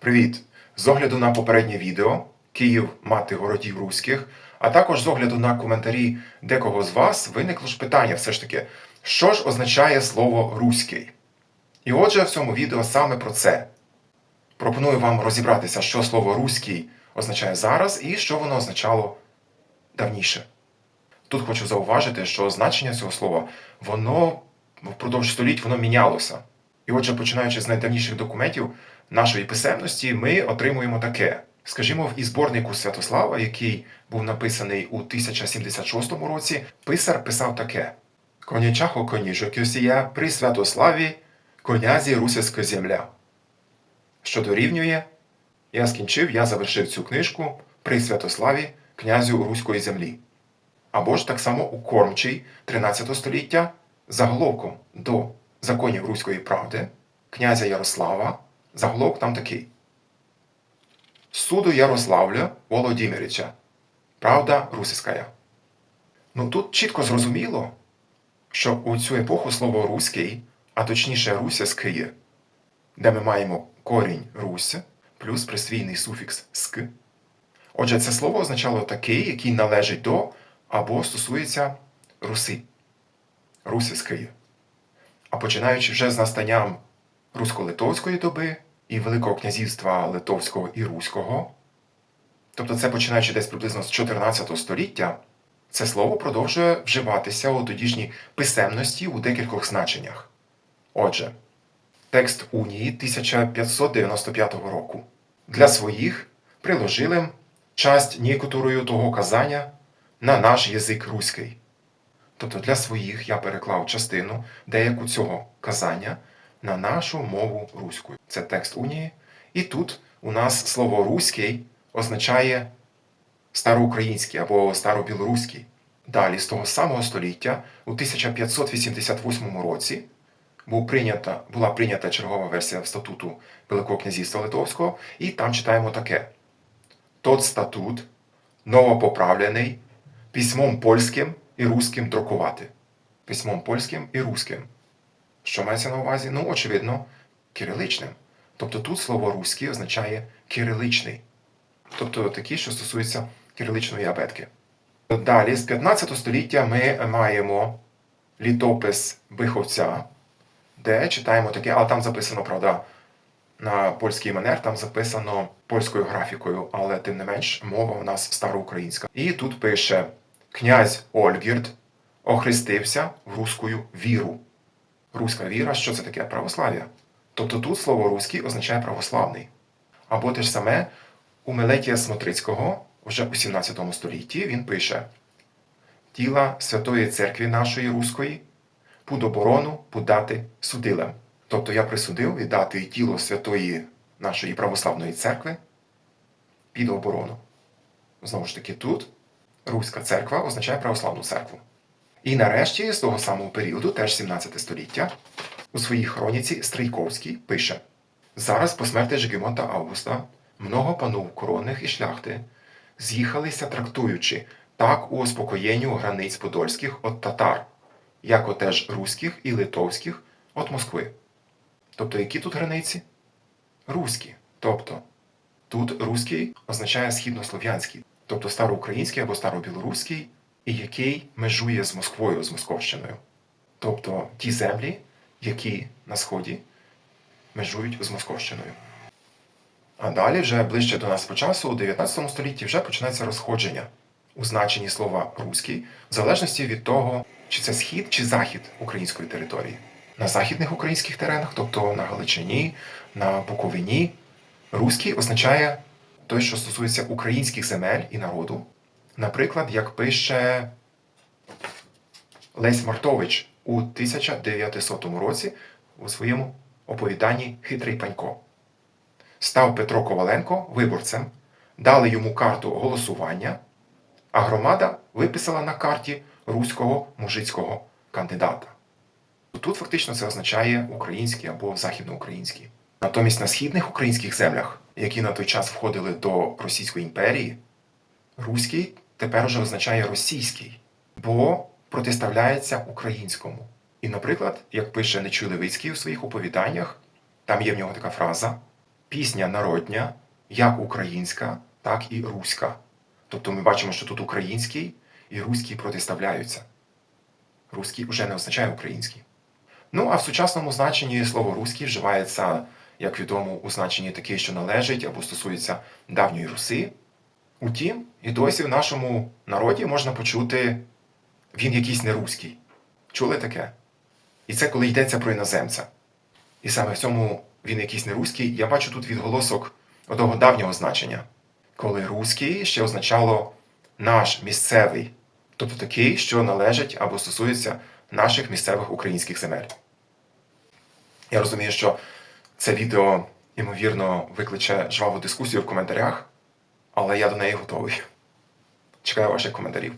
Привіт! З огляду на попереднє відео Київ мати городів руських, а також з огляду на коментарі декого з вас виникло ж питання все ж таки, що ж означає слово руський? І отже, в цьому відео саме про це. Пропоную вам розібратися, що слово руський означає зараз і що воно означало давніше. Тут хочу зауважити, що значення цього слова, воно впродовж століть воно мінялося. І отже, починаючи з найдавніших документів нашої писемності, ми отримуємо таке. Скажімо, в ізборнику Святослава, який був написаний у 1076 році, писар писав таке: Конячахо коніжок Йосія при Святославі конязі Русяська земля. Що дорівнює, я скінчив, я завершив цю книжку при Святославі князю Руської землі. Або ж так само у Кормчий 13 століття заголовком до законів Руської правди князя Ярослава заголовок там такий. Суду Ярославля Володимирича. Правда русська. Ну тут чітко зрозуміло, що у цю епоху слово руський, а точніше русяський, де ми маємо корінь Русь плюс присвійний суфікс ськ. Отже, це слово означало такий, який належить до або стосується руси, русівської. А починаючи вже з настанням русько-литовської доби і Великого князівства Литовського і Руського, тобто це починаючи десь приблизно з 14 століття, це слово продовжує вживатися у тодішній писемності у декількох значеннях. Отже, текст Унії 1595 року. Для своїх приложили часть некоторою того казання на наш язик руський. Тобто для своїх я переклав частину деяку цього казання на нашу мову руську. Це текст Унії. І тут у нас слово руський означає староукраїнський або старобілоруський. Далі, з того самого століття, у 1588 році, був прийнята, була прийнята чергова версія статуту Великого князівства Литовського, і там читаємо таке: Тот статут новопоправлений письмом польським і руським друкувати. Письмом польським і руським. Що мається на увазі? Ну, очевидно, кириличним. Тобто тут слово руський означає кириличний. Тобто такий, що стосується кириличної абетки. Далі, з 15 століття, ми маємо літопис Биховця, де читаємо таке, але там записано, правда, на польський манер, там записано польською графікою, але тим не менш мова у нас староукраїнська. І тут пише князь Ольгірд охрестився в руською віру. Руська віра, що це таке? Православ'я. Тобто тут слово руський означає православний. Або те ж саме у Мелетія Смотрицького, вже у 17 столітті, він пише Тіла Святої Церкви нашої Руської під оборону подати судилем. Тобто я присудив віддати тіло Святої нашої православної церкви під оборону. Знову ж таки, тут Руська церква означає православну церкву. І нарешті, з того самого періоду, теж 17 століття, у своїй хроніці Стрийковський пише: Зараз по смерті Жигемонта Августа много панов коронних і шляхти з'їхалися, трактуючи так у успокоєнню границь подольських от татар, як отеж руських і литовських от Москви. Тобто, які тут границі? Руські. Тобто, тут руський означає східнослов'янський, тобто староукраїнський або старобілоруський, і який межує з Москвою, з Московщиною. Тобто ті землі, які на Сході межують з Московщиною. А далі, вже ближче до нас по часу, у 19 столітті вже починається розходження у значенні слова руський, в залежності від того, чи це схід чи захід української території. На західних українських теренах, тобто на Галичині, на Буковині, руський означає той, що стосується українських земель і народу. Наприклад, як пише Лесь Мартович у 1900 році у своєму оповіданні Хитрий панько. Став Петро Коваленко виборцем, дали йому карту голосування, а громада виписала на карті руського мужицького кандидата. Тут фактично це означає український або західноукраїнський. Натомість на східних українських землях, які на той час входили до Російської імперії, руський тепер уже означає російський, бо протиставляється українському. І, наприклад, як пише Нечуй Левицький у своїх оповіданнях, там є в нього така фраза: пісня народня, як українська, так і руська. Тобто ми бачимо, що тут український і руський протиставляються. Руський вже не означає український. Ну, а в сучасному значенні слово руський вживається, як відомо, у значенні таке, що належить або стосується давньої Руси. Утім, і досі в нашому народі можна почути він якийсь не руський. Чули таке? І це коли йдеться про іноземця. І саме в цьому він якийсь не руський, я бачу тут відголосок одного давнього значення, коли руський ще означало наш місцевий, тобто такий, що належить або стосується наших місцевих українських земель. Я розумію, що це відео, ймовірно, викличе жваву дискусію в коментарях, але я до неї готовий. Чекаю ваших коментарів.